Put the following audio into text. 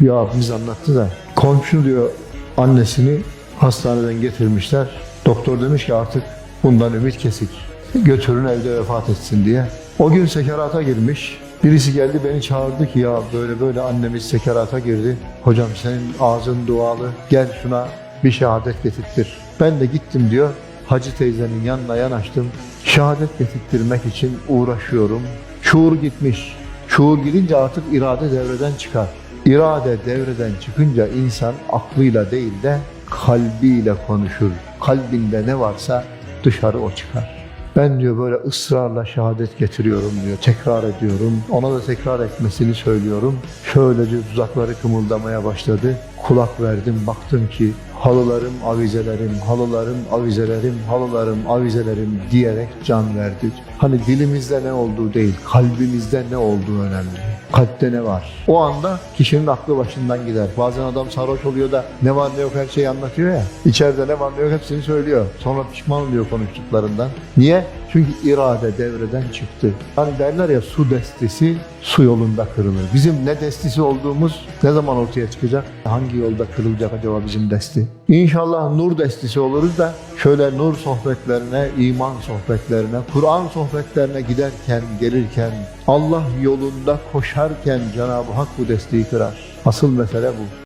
Bir abimiz anlattı da komşu diyor annesini hastaneden getirmişler. Doktor demiş ki artık bundan ümit kesik. Götürün evde vefat etsin diye. O gün sekerata girmiş. Birisi geldi beni çağırdı ki ya böyle böyle annemiz sekerata girdi. Hocam senin ağzın dualı gel şuna bir şehadet getirtir. Ben de gittim diyor. Hacı teyzenin yanına yanaştım. Şehadet getirttirmek için uğraşıyorum. Şuur gitmiş. Şuur gidince artık irade devreden çıkar. İrade devreden çıkınca insan aklıyla değil de kalbiyle konuşur. Kalbinde ne varsa dışarı o çıkar. Ben diyor böyle ısrarla şehadet getiriyorum diyor. Tekrar ediyorum. Ona da tekrar etmesini söylüyorum. Şöylece dudakları kımıldamaya başladı. Kulak verdim baktım ki halılarım, avizelerim, halılarım, avizelerim, halılarım, avizelerim diyerek can verdi. Hani dilimizde ne olduğu değil, kalbimizde ne olduğu önemli. Kalpte ne var? O anda kişinin aklı başından gider. Bazen adam sarhoş oluyor da ne var ne yok her şeyi anlatıyor ya. İçeride ne var ne yok hepsini söylüyor. Sonra pişman oluyor konuştuklarından. Niye? Çünkü irade devreden çıktı. Hani derler ya su destesi su yolunda kırılır. Bizim ne destesi olduğumuz ne zaman ortaya çıkacak? Hangi yolda kırılacak acaba bizim desti? İnşallah nur destesi oluruz da şöyle nur sohbetlerine, iman sohbetlerine, Kur'an sohbetlerine giderken, gelirken, Allah yolunda koşarken Cenab-ı Hak bu desteği kırar. Asıl mesele bu.